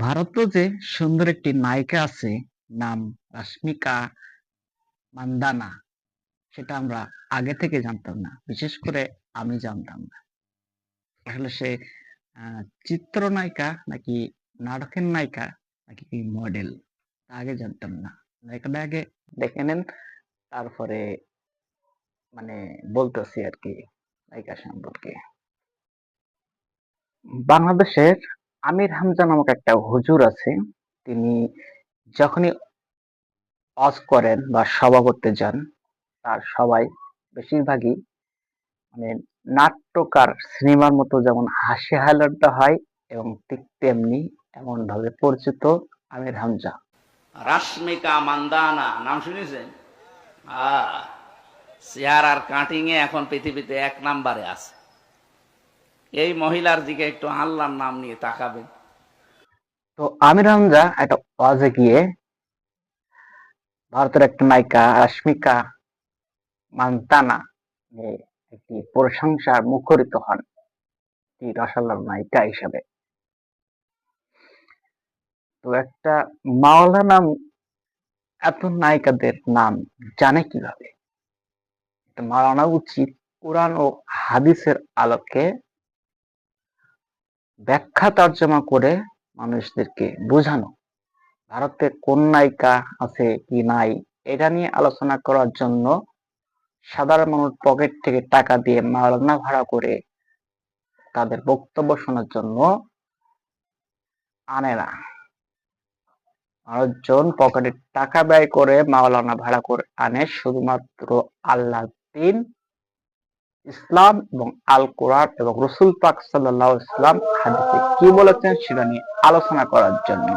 ভারতেও যে সুন্দর একটি নায়িকা আছে, নাম রাশ্মিকা মান্দানা, সেটা আমরা আগে থেকে জানতাম না। বিশেষ করে আমি জানতাম না। আসলে সে চিত্রনায়িকা নাকি নাটকের নায়িকা নাকি মডেল আগে জানতাম না। নায়িকাটা আগে দেখে নেন, তারপরে মানে বলতেছি আর কি নায়িকা সম্পর্কে। বাংলাদেশের আমির হামজা নামক একটা হুজুর আছে তিনি যখনই ওয়াজ করেন বা সভা করতে যান তার সবাই বেশিরভাগই মানে নাট্যকার সিনেমার মতো যেমন হাসি হাইলাইটটা হয় এবং ঠিক তেমনি এমন ভাবে পরিচিত আমির হামজা। রাশ্মিকা মান্দানা নাম শুনেছেন? আহ, চেহার আর কাটিং এ এখন পৃথিবীতে এক নাম্বারে আছে। এই মহিলার দিকে একটু আল্লাহর নাম নিয়ে তাকাবেন। তো আমির হামজা একটা ওয়াজে গিয়ে ভারতের একটা নায়িকা রাশ্মিকা মান্তানা একটি প্রশংসার মুখরিত হন। রসালার নায়িকা হিসাবে। তো একটা মাওলানা এত নায়িকাদের নাম জানে কীভাবে? মাওলানা উচিত কোরআন ও হাদিসের আলোকে ব্যাখ্যা তর্জমা করে মানুষদেরকে বোঝানো। ভারতে কোন নায়িকা আছে, কি নাই, এটা নিয়ে আলোচনা করার জন্য সাধারণ মানুষ পকেট থেকে টাকা দিয়ে মাওলানা ভাড়া করে তাদের বক্তব্য শোনার জন্য আনে না। মানুষজন পকেটে টাকা ব্যয় করে মাওলানা ভাড়া করে আনে, শুধুমাত্র আল্লাহ দিন ইসলাম এবং আল কোরআন এবং রসুল পাক সাল্লাহ ইসলাম হাদিসে কি বলেছেন সেটা নিয়ে আলোচনা করার জন্য।